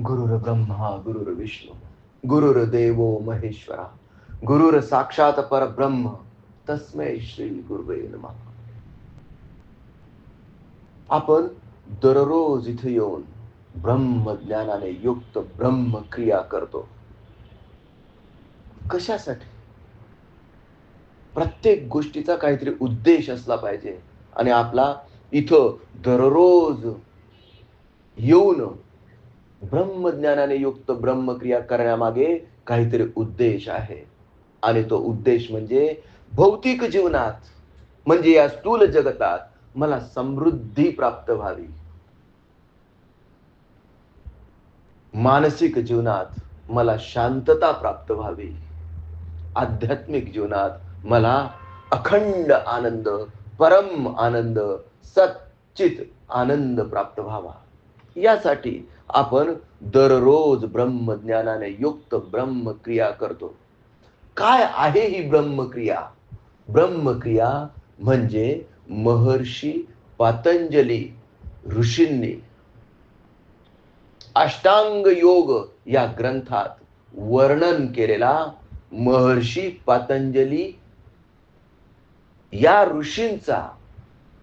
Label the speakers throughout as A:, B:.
A: गुरुर ब्रह्मा गुरुर विष्णू गुरुर देवो महेश्वरा गुरुर साक्षात परब्रह्म तस्मै श्री गुरुवे नमः. आपण दररोज इथे येऊन ब्रह्मज्ञानाने युक्त ब्रह्म क्रिया करतो. कशासाठी? प्रत्येक गोष्टीचा काहीतरी उद्देश असला पाहिजे आणि आपला इथं दररोज येऊन ब्रह्मज्ञानाने युक्त ब्रह्मक्रिया करण्यामागे काहीतरी उद्देश आहे. आणि तो उद्देश म्हणजे भौतिक जीवनात म्हणजे या स्थूल जगतात मला समृद्धी प्राप्त व्हावी. मानसिक जीवनात मला शांतता प्राप्त व्हावी. आध्यात्मिक जीवनात मला अखंड आनंद परम आनंद सच्चित आनंद प्राप्त व्हावा. यासाठी आपण दररोज ब्रह्मज्ञानाने युक्त ब्रह्मक्रिया करतो. काय आहे ही ब्रह्मक्रिया? ब्रह्मक्रिया म्हणजे महर्षी पातंजली ऋषींनी अष्टांग योग या ग्रंथात वर्णन केलेला महर्षी पातंजली या ऋषींचा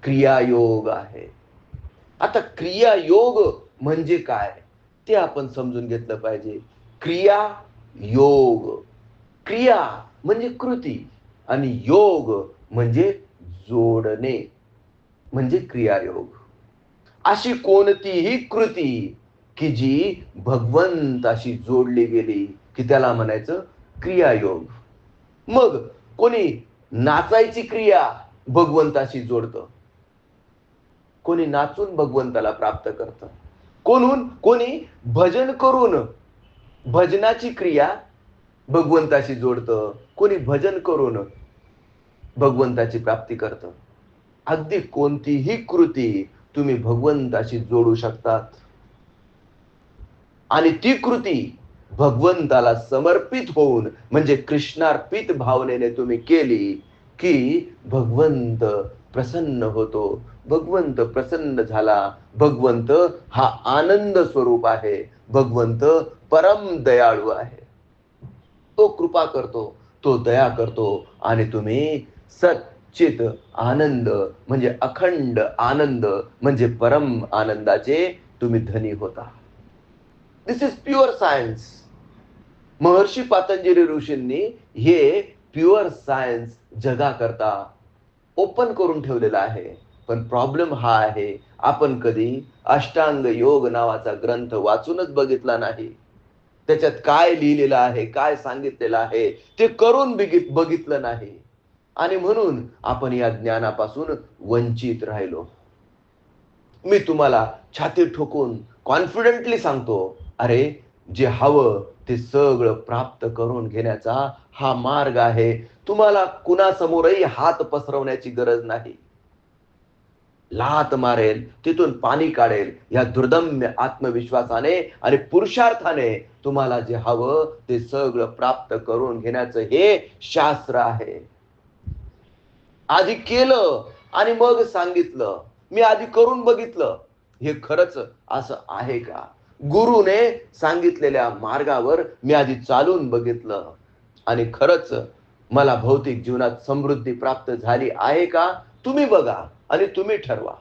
A: क्रियायोग आहे. आता क्रियायोग म्हणजे काय? ते आपण समजून घेतलं पाहिजे. क्रिया योग. क्रिया म्हणजे कृती आणि योग म्हणजे जोडणे. म्हणजे क्रियायोग. अशी कोणतीही कृती की जी भगवंताशी जोडली गेली की त्याला म्हणायचं क्रियायोग. मग कोणी नाचायची क्रिया भगवंताशी जोडतं? कोणी नाचून भगवंताला प्राप्त करतं? कोणून? कोणी? भजन करून. भजनाची क्रिया भगवंताशी जोडतं. कोणी भजन करून भगवंताची प्राप्ती करतं. अगदी कोणतीही कृती तुम्ही भगवंताशी जोडू शकतात. आणि ती कृती भगवंताला समर्पित होऊन म्हणजे कृष्णार्पित भावनेने तुम्ही केली की भगवंत प्रसन्न होतो. भगवंत प्रसन्न झाला. भगवंत हा आनंद स्वरूप आहे. भगवंत परम दयाळू आहे. तो कृपा करतो तो दया करतो आणि तुम्ही सच्चित आनंद म्हणजे अखंड आनंद म्हणजे परम आनंदाचे तुम्ही धनी होता. This is pure science Maharshi Patanjali ऋषींनी हे प्युअर सायन्स जगाकरता ओपन करून ठेवलेलं आहे. पण प्रॉब्लेम हा आहे आपण कधी अष्टांग योग नावाचा ग्रंथ वाचूनच बघितला नाही. त्याच्यात काय लिहिलेलं आहे काय सांगितलेलं आहे ते करून बघितलं नाही. आणि म्हणून आपण या ज्ञानापासून वंचित राहिलो. मी तुम्हाला छाती ठोकून कॉन्फिडेंटली सांगतो अरे जे हवं ते सगळं प्राप्त करून घेण्याचा हा मार्ग आहे. तुम्हाला कुणासमोरही हात पसरवण्याची गरज नाही. लात मारेल तिथून पाणी काढेल. या दुर्दम्य आत्मविश्वासाने आणि पुरुषार्थाने तुम्हाला जे हवं ते सगळं प्राप्त करून घेण्याचं हे शास्त्र आहे. आधी केलं आणि मग सांगितलं. मी आधी करून बघितलं. हे खरंच असं आहे का? गुरुने सांगितलेल्या मार्गावर मी आधी चालून बघितलं. आणि खरंच मला भौतिक जीवनात समृद्धी प्राप्त झाली आहे का? तुम्ही बघा. आणि तुम्ही ठरवा.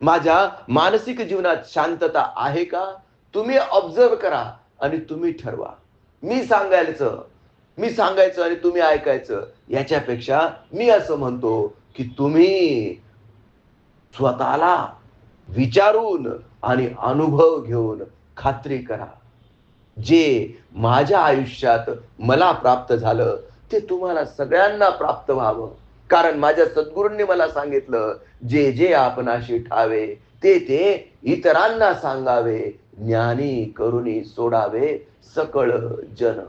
A: माझ्या मानसिक जीवनात शांतता आहे का? तुम्ही ऑब्झर्व करा आणि तुम्ही ठरवा. मी सांगायचं मी सांगायचं आणि तुम्ही ऐकायचं याच्यापेक्षा मी असं म्हणतो की तुम्ही स्वतःला विचारून आणि अनुभव घेऊन खात्री करा. जे माझ्या आयुष्यात मला प्राप्त झालं ते तुम्हाला सगळ्यांना प्राप्त व्हावं. कारण माझ्या सद्गुरूंनी मला सांगितलं जे जे आपणाशी ठावे ते ते इतरांना सांगावे ज्ञानी करुणी सोडावे सकळ जन.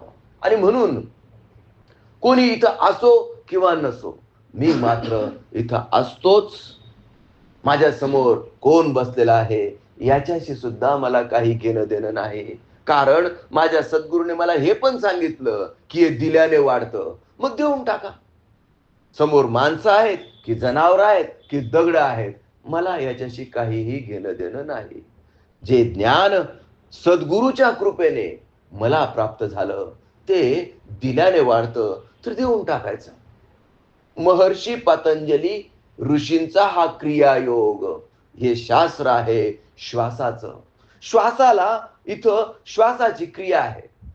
A: आणि म्हणून कोणी इथं असो किंवा नसो मी मात्र इथं असतोच. माझ्यासमोर कोण बसलेला आहे याच्याशी सुद्धा मला काही घेणं देणं नाही. कारण माझ्या सद्गुरूने मला हे पण सांगितलं की हे दिल्याने वाढतं. मग देऊन टाका. समोर माणसं आहेत की जनावर आहेत की दगड आहेत. मला याच्याशी काहीही घेणं देणं नाही. जे ज्ञान सद्गुरूच्या कृपेने मला प्राप्त झालं ते दिल्याने वाढतं तर देऊन टाकायचं. महर्षी पतंजली ऋषींचा हा क्रियायोग. हे शास्त्र आहे श्वासाचं. श्वासाला इथं श्वासाची क्रिया आहे.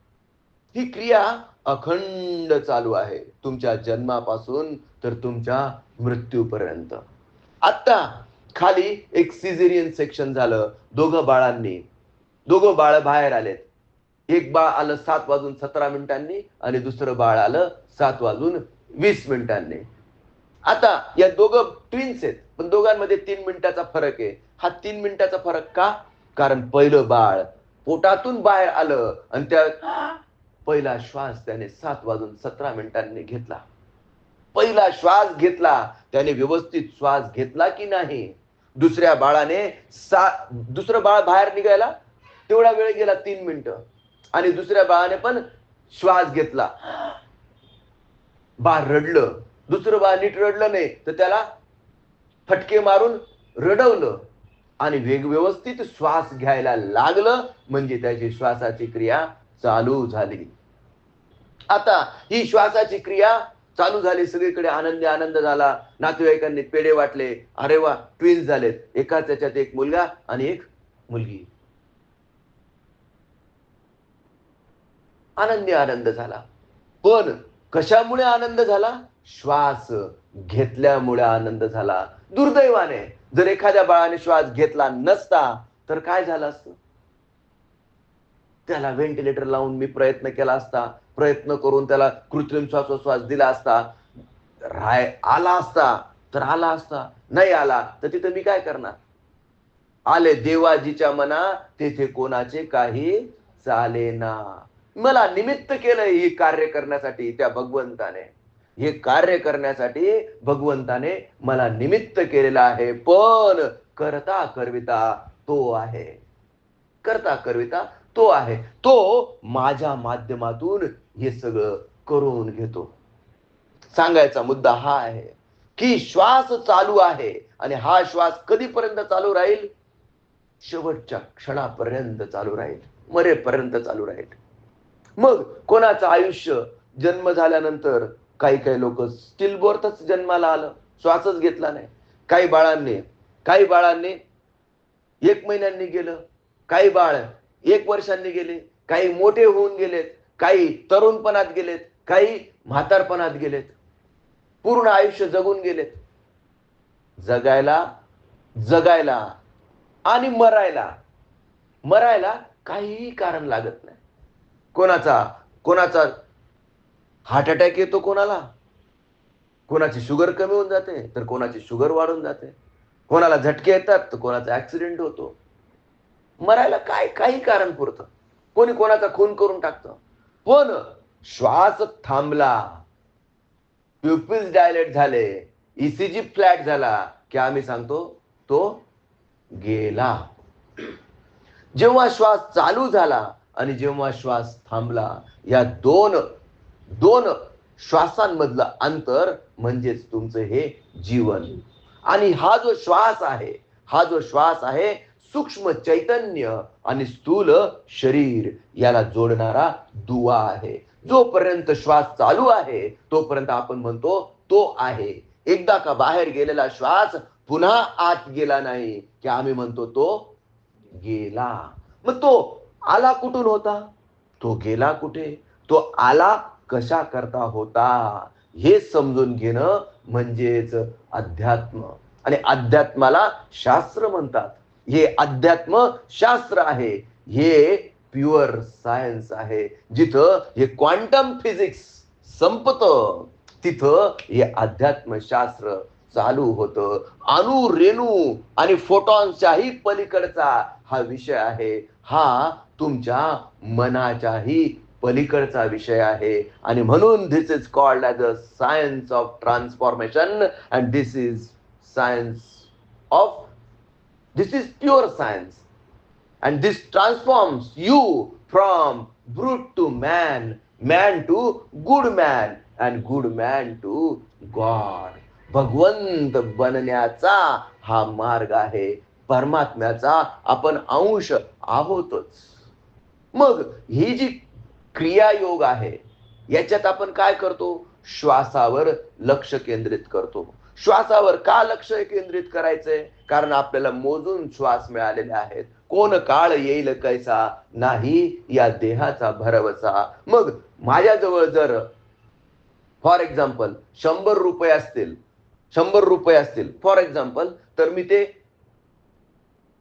A: ही क्रिया अखंड चालू आहे. तुमच्या जन्मापासून तर तुमच्या मृत्यूपर्यंत. आता खाली एक सिझेरियन सेक्शन झालं. दोघं बाळांनी दोघं बाळ बाहेर आलेत. एक बाळ आलं सात वाजून सतरा मिनिटांनी आणि दुसरं बाळ आलं सात वाजून वीस मिनिटांनी. आता या दोघं ट्विन्स आहेत पण दोघांमध्ये तीन मिनिटाचा फरक आहे. हा तीन मिनिटाचा फरक का? कारण पहिलं बाळ पोटातून बाहेर आलं आणि त्या पहिला श्वास त्याने सात वाजून सतरा मिनिटांनी घेतला. पहिला श्वास घेतला त्याने व्यवस्थित श्वास घेतला की नाही? दुसऱ्या बाळाने सा दुसरं बाळ बाहेर निघायला तेवढा वेळ गेला तीन मिनिटं. आणि दुसऱ्या बाळाने पण श्वास घेतला. बाळ रडलं. दुसरं बाळ नीट रडलं नाही तर त्याला फटके मारून रडवलं. आणि वेग व्यवस्थित श्वास घ्यायला लागलं म्हणजे त्याची श्वासाची क्रिया चालू झाली. आता ही श्वासाची क्रिया चालू झाली सगळीकडे आनंदी आनंद झाला. नातेवाईकांनी पेढे वाटले. अरे वा ट्विन्स झालेत. एकाच त्याच्यात एक मुलगा आणि एक मुलगी. आनंदी आनंद झाला. पण कशामुळे आनंद झाला? श्वास घेतल्यामुळे आनंद झाला. दुर्दैवाने जर एखाद्या बाळाने श्वास घेतला नसता तर काय झालं असतं? त्याला व्हेंटिलेटर लावून मी प्रयत्न केला असता. प्रयत्न करून त्याला कृत्रिम श्वासोश्वास दिला असता राय आला असता तर आला असता नाही आला तर तिथं मी काय करणार? आले देवाजीच्या मना तेथे कोणाचे काही चालेना मला निमित्त केलं हे कार्य करण्यासाठी त्या भगवंताने. हे कार्य करण्यासाठी भगवंताने मला निमित्त केलेलं आहे पण करता करविता तो आहे. करता करविता तो आहे. तो माझ्या माध्यमातून हे सगळं करून घेतो. सांगायचा मुद्दा हा आहे की श्वास चालू आहे आणि हा श्वास कधीपर्यंत चालू राहील? शेवटच्या क्षणापर्यंत चालू राहील. मरेपर्यंत चालू राहील. मग कोणाचं आयुष्य जन्म झाल्यानंतर काही काही लोक स्टील बोर्थच जन्माला आलं. श्वासच घेतला नाही. काही बाळांनी काही बाळांनी एक महिन्यांनी गेलं. काही बाळ एक वर्षांनी गेले. काही मोठे होऊन गेलेत. काही तरुणपणात गेलेत काही म्हातारपणात गेलेत. पूर्ण आयुष्य जगून गेलेत. जगायला जगायला आणि मरायला. मरायला काहीही कारण लागत नाही. कोणाचा कोणाचा हार्ट अटॅक येतो कोणाला? कोणाची शुगर कमी होऊन जाते तर कोणाची शुगर वाढून जाते. कोणाला झटके येतात तर कोणाचा ऍक्सिडेंट होतो. मरायला काय काही कारण पुरतं. कोणी कोणाचा खून करून टाकतं. पण श्वास थांबला. प्युपिल्स डायलेट झाले. ईसीजी फ्लॅट झाला. की आम्ही सांगतो? तो गेला. जेव्हा श्वास चालू झाला आणि जेव्हा श्वास थांबला या दोन दोन श्वासांमधलं अंतर म्हणजेच तुमचं हे जीवन. आणि हा जो श्वास आहे हा जो श्वास आहे सूक्ष्म चैतन्य आणि स्थूल शरीर याला जोडणारा दुवा आहे. जोपर्यंत श्वास चालू आहे तोपर्यंत आपण म्हणतो तो आहे. एकदा का बाहेर गेलेला श्वास पुन्हा आत गेला नाही की आम्ही म्हणतो तो गेला. मग तो आला कुठून होता? तो गेला कुठे? तो आला कशा करता होता? हे समजून घेणं म्हणजेच अध्यात्म. आणि अध्यात्माला शास्त्र म्हणतात. हे अध्यात्म शास्त्र आहे. हे प्युअर सायन्स आहे. जिथं हे क्वांटम फिजिक्स संपत. तिथं हे अध्यात्म शास्त्र चालू होतं. अणु रेणू आणि फोटॉन्सच्याही पलीकडचा हा विषय आहे. हा तुमच्या मनाच्याही पलीकडचा विषय आहे. आणि म्हणून this is called as a science of transformation and this is science of this is pure science and this transforms you from brute to man man to good man and good man to god भगवंत बनण्याचा हा मार्ग आहे. परमात्म्याचा आपण अंश आहोतच. मग ही जी क्रियायोग आहे याच्यात आपण काय करतो? श्वासावर लक्ष केंद्रित करतो. श्वासावर का लक्ष केंद्रित करायचंय? कारण आपल्याला मोजून श्वास मिळालेले आहेत. कोण काळ येईल कैसा? नाही या देहाचा भरवसा. मग माझ्याजवळ जर फॉर एक्झाम्पल शंभर रुपये असतील शंभर रुपये असतील फॉर एक्झाम्पल तर मी ते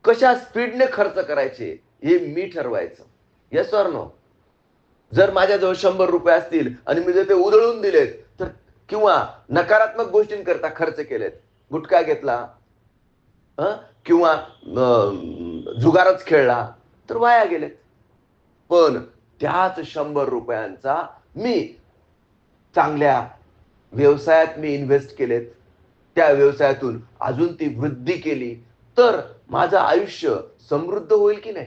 A: कशा स्पीडने खर्च करायचे हे मी ठरवायचं. येस नो जर माझ्याजवळ शंभर रुपये असतील आणि मी जर ते उधळून दिलेत तर किंवा नकारात्मक गोष्टींकरता खर्च केलेत. गुटखा घेतला किंवा जुगारच खेळला तर वाया गेलेत. पण त्याच शंभर रुपयांचा मी चांगल्या व्यवसायात मी इन्व्हेस्ट केलेत. त्या व्यवसायातून अजून ती वृद्धी केली तर माझं आयुष्य समृद्ध होईल की नाही?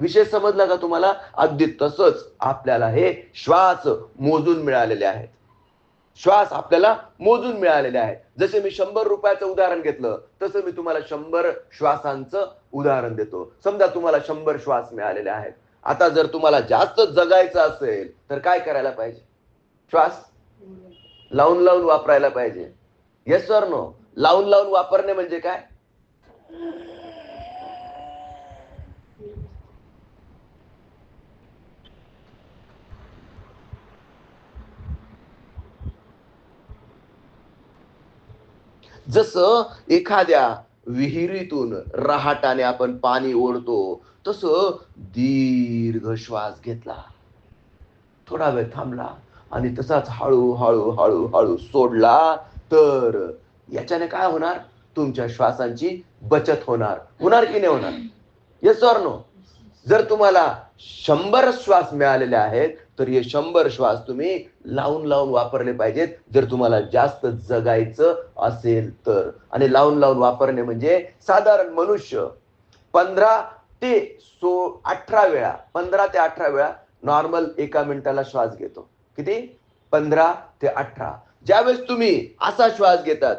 A: विषय समजला का तुम्हाला? अगदी तसंच आपल्याला हे श्वास मोजून मिळालेले आहेत. श्वास आपल्याला मोजून मिळालेले आहेत. जसे मी शंभर रुपयाचं उदाहरण घेतलं तसं मी तुम्हाला शंभर श्वासांचं उदाहरण देतो. समजा तुम्हाला शंभर श्वास मिळालेले आहेत. आता जर तुम्हाला जास्त जगायचं असेल तर काय करायला पाहिजे? श्वास? लावून लावून वापरायला पाहिजे. येस सर नो लावून लावून वापरणे म्हणजे काय? जसं एखाद्या विहिरीतून रहाटाने आपण पाणी ओढतो तसं दीर्घ श्वास घेतला. थोडा वेळ थांबला आणि तसाच हळू हळू हळू हळू सोडला तर याच्याने काय होणार? तुमच्या श्वासांची बचत होणार. होणार की नाही होणार? येस नो जर तुम्हाला शंभर श्वास मिळालेले आहेत तर हे शंभर श्वास तुम्ही लावून लावून वापरले पाहिजेत. जर तुम्हाला जास्त जगायचं असेल तर. आणि लावून लावून वापरणे म्हणजे साधारण मनुष्य पंधरा ते सो अठरा वेळा पंधरा ते अठरा वेळा नॉर्मल एका मिनिटाला श्वास घेतो. किती? पंधरा ते अठरा. ज्यावेळेस तुम्ही असा श्वास घेतात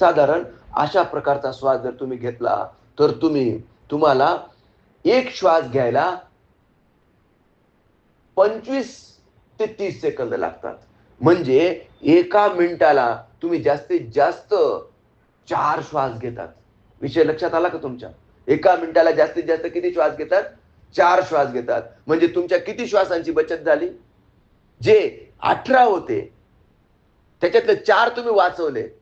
A: साधारण अशा प्रकारचा श्वास जर तुम्ही घेतला तर तुम्ही तुम्हाला एक श्वास घ्यायला पंचवीस ते तीस सेकंद लागतात. म्हणजे एका मिनिटाला तुम्ही जास्तीत जास्त चार श्वास घेतात. विषय लक्षात आला का तुमच्या? एका मिनिटाला जास्तीत जास्त किती श्वास घेतात? चार श्वास घेतात. म्हणजे तुमच्या किती श्वासांची बचत झाली? जे अठरा होते त्याच्यातले चार तुम्ही वाचवले.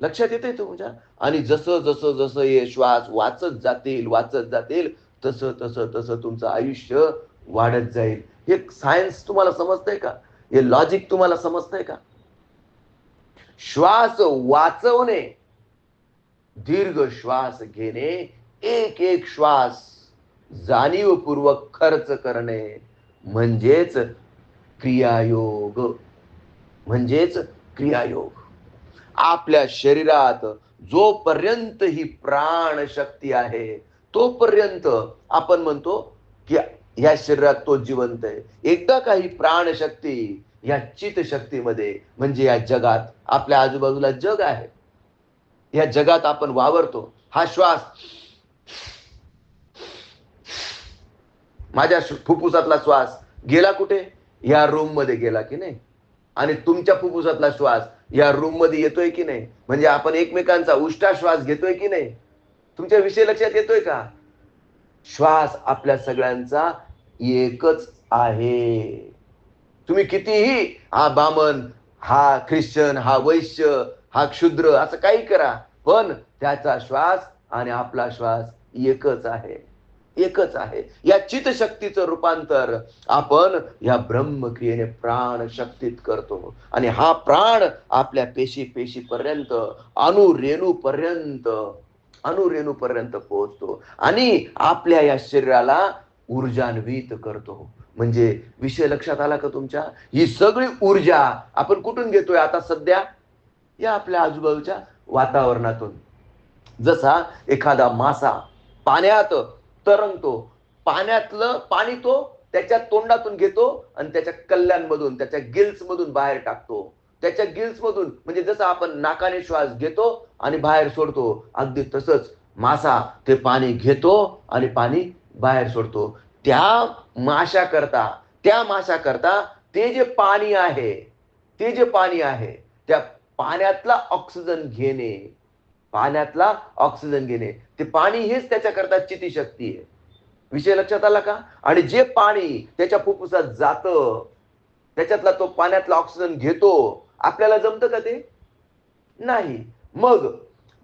A: लक्षात येते म्हणजे? तुमच्या आणि जसं जसं जसं हे श्वास वाचत जातील वाचत जातील तसं तसं तसं तुमचं आयुष्य वाढत जाईल. हे सायन्स तुम्हाला समजतंय का? हे लॉजिक तुम्हाला समजतंय का? श्वास वाचवणे दीर्घ श्वास घेणे एक एक श्वास जाणीवपूर्वक खर्च करणे म्हणजेच क्रियायोग. म्हणजेच क्रियायोग. आपल्या शरीरात जोपर्यंत ही प्राण शक्ती आहे तोपर्यंत आपण म्हणतो की या शरीरात तो जिवंत आहे. एकदा काही प्राणशक्ती या चित शक्तीमध्ये म्हणजे या जगात आपल्या आजूबाजूला जग आहे. या जगात आपण वावरतो. हा श्वास माझ्या फुफ्फुसातला श्वास गेला कुठे? या रूममध्ये गेला की नाही? आणि तुमच्या फुफ्फुसातला श्वास या रूममध्ये येतोय की नाही? म्हणजे आपण एकमेकांचा उष्टा श्वास घेतोय की नाही? तुमच्या विषय लक्षात येतोय का? श्वास आपल्या सगळ्यांचा एकच आहे. तुम्ही कितीही हा बामन हा ख्रिश्चन हा वैश्य हा क्षुद्र असं काही करा पण त्याचा श्वास आणि आपला श्वास एकच आहे. एकच आहे. या चितशक्तीचं रूपांतर आपण या ब्रह्मक्रियेने प्राण शक्तीत करतो. आणि हा प्राण आपल्या पेशी पेशी पर्यंत अणुरेणू पर्यंत अणुरेणू पर्यंत पोहोचतो. आणि आपल्या या शरीराला ऊर्जान्वित करतो. म्हणजे विषय लक्षात आला का तुमच्या? ही सगळी ऊर्जा आपण कुठून घेतोय आता सध्या? या आपल्या आजूबाजूच्या वातावरणातून. जसा एखादा मासा पाण्यात तरंगतो पाण्यातलं पाणी तो त्याच्या तोंडातून घेतो आणि त्याच्या कल्ल्यांमधून त्याच्या गिल्स मधून बाहेर टाकतो. त्याच्या गिल्समधून म्हणजे जसं आपण नाकाने श्वास घेतो आणि बाहेर सोडतो अगदी तसंच मासा ते पाणी घेतो आणि पाणी बाहेर सोडतो. त्या माशा करता त्या माशा करता ते जे पाणी आहे ते जे पाणी आहे त्या पाण्यातला ऑक्सिजन घेणे पाण्यातला ऑक्सिजन घेणे. ते पाणी हेच त्याच्याकरता चिती शक्ती आहे. विषय लक्षात आला का? आणि जे पाणी त्याच्या फुफ्फुसात जात त्याच्यातला तो पाण्यातला ऑक्सिजन घेतो आपल्याला जमतं का ते? नाही. मग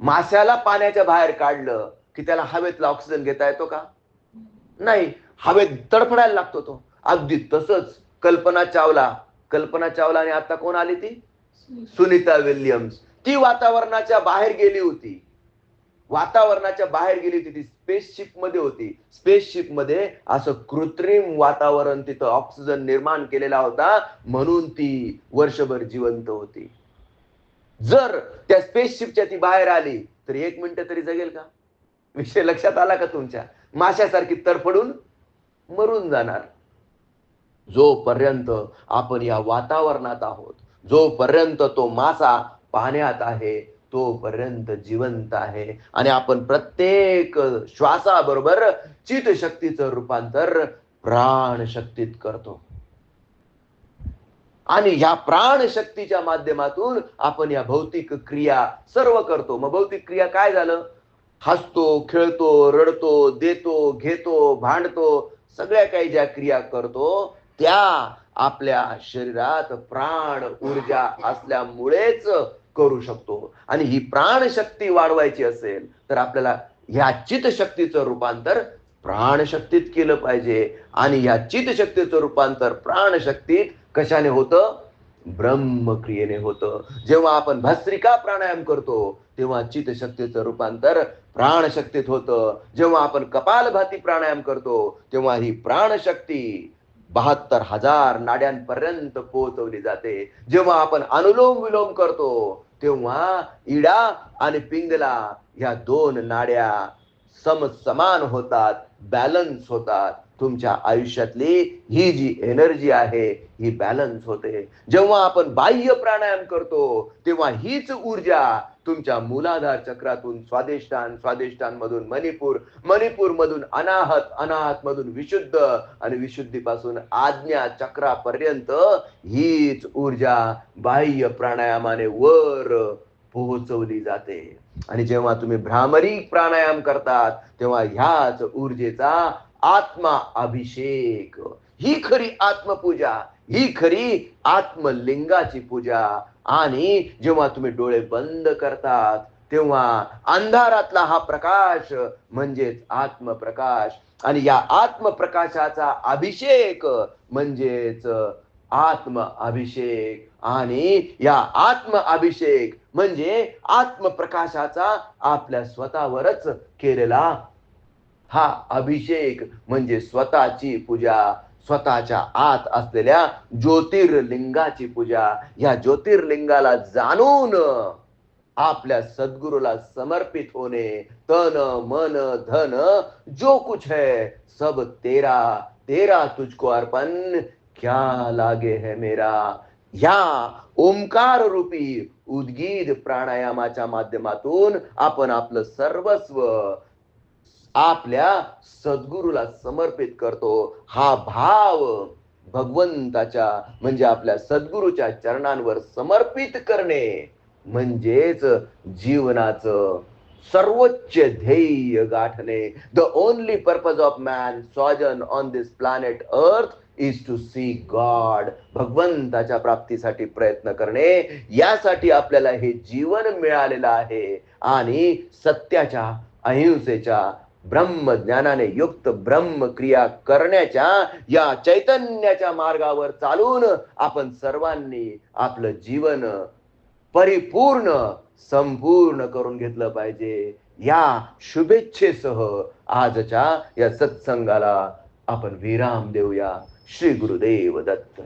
A: माश्याला पाण्याच्या बाहेर काढलं की त्याला हवेतला ऑक्सिजन घेता येतो का? नाही. हवेत तडफडायला लागतो तो. अगदी तसंच कल्पना चावला. कल्पना चावला आणि आता कोण आली ती? सुनीता विल्यम्स. ती वातावरणाच्या बाहेर गेली होती. वातावरणाच्या बाहेर गेली होती ती स्पेसशिपमध्ये होती. स्पेसशिपमध्ये असं कृत्रिम वातावरण तिथं ऑक्सिजन निर्माण केलेला होता म्हणून ती वर्षभर जिवंत होती. जर त्या स्पेसशिपच्या ती बाहेर आली तर एक मिनिट तरी जगेल का? विषय लक्षात आला का तुमच्या? माशासारखी तडफडून मरून जाणार. जोपर्यंत आपण या वातावरणात आहोत जोपर्यंत तो मासा पाण्यात आहे तोपर्यंत जिवंत आहे. आणि आपण प्रत्येक श्वासाबरोबर चित शक्तीचं रूपांतर प्राण शक्तीत करतो. आणि ह्या प्राण शक्तीच्या माध्यमातून आपण या भौतिक क्रिया सर्व करतो. मग भौतिक क्रिया काय झालं? हसतो खेळतो रडतो देतो घेतो भांडतो सगळ्या काही ज्या क्रिया करतो त्या आपल्या शरीरात प्राण ऊर्जा असल्यामुळेच करू शकतो. आणि ही प्राणशक्ती वाढवायची असेल तर आपल्याला ह्या चितशक्तीचं रूपांतर प्राणशक्तीत केलं पाहिजे. आणि या चितशक्तीचं रूपांतर प्राणशक्तीत कशाने होतं? ब्रह्मक्रियेने होतं. जेव्हा आपण भस्त्रिका प्राणायाम करतो तेव्हा चितशक्तीचं रूपांतर प्राणशक्तीत होतं. जेव्हा आपण कपालभाती प्राणायाम करतो तेव्हा ही प्राणशक्ती बहात्तर हजार नाड्यांपर्यंत पोहोचवली जाते. जेव्हा आपण अनुलोम विलोम करतो तेव्हा इडा आणि पिंगला ह्या दोन नाड्या सम समान होतात बॅलन्स होतात. तुमच्या आयुष्यातली ही जी एनर्जी आहे ही बॅलन्स होते. जेव्हा आपण बाह्य प्राणायाम करतो तेव्हा हीच ऊर्जा तुमच्या मूलाधार चक्रातून स्वादिष्टान स्वादिष्टान मधून मणिपूर मणिपूर मधून अनाहत अनाहत मधून विशुद्ध आणि विशुद्धीपासून आज्ञा चक्रापर्यंत हीच ऊर्जा बाह्य प्राणायामाने वर पोहोचवली जाते. आणि जेव्हा तुम्ही भ्रामरी प्राणायाम करतात तेव्हा ह्याच ऊर्जेचा आत्मा अभिषेक ही खरी आत्मपूजा ही खरी आत्मलिंगाची पूजा. आणि जेव्हा तुम्ही डोळे बंद करतात तेव्हा अंधारातला हा प्रकाश म्हणजेच आत्मप्रकाश. आणि या आत्मप्रकाशाचा अभिषेक म्हणजेच आत्म अभिषेक. आणि या आत्म अभिषेक म्हणजे आत्मप्रकाशाचा आपल्या स्वतःवरच केलेला हा अभिषेक म्हणजे स्वतःची पूजा. स्वतःच्या आत असलेल्या ज्योतिर्लिंगाची पूजा या ज्योतिर्लिंगाला जाणून आपल्या सद्गुरूला समर्पित होणे तन मन धन जो कुछ है सब तेरा तेरा तुझको अर्पण क्या लागे है मेरा? ह्या ओंकार रूपी उद्गीत प्राणायामाच्या माध्यमातून आपण आपलं सर्वस्व आपल्या सद्गुरूला समर्पित करतो. हा भाव भगवंताच्या म्हणजे आपल्या सद्गुरूच्या चरणांवर समर्पित करणे म्हणजेच जीवनाचं सर्वोच्च ध्येय गाठणे. The only purpose of man sojourn on this planet earth is to see God भगवंताच्या प्राप्तीसाठी प्रयत्न करणे यासाठी आपल्याला हे जीवन मिळालेलं आहे. आणि सत्याच्या अहिंसेच्या ब्रह्म ज्ञानाने युक्त ब्रह्म क्रिया करण्याच्या या चैतन्याच्या मार्गावर चालून आपण सर्वांनी आपलं जीवन परिपूर्ण संपूर्ण करून घेतलं पाहिजे. या शुभेच्छेसह आजच्या या सत्संगाला आपण विराम देऊया. श्री गुरुदेव दत्त.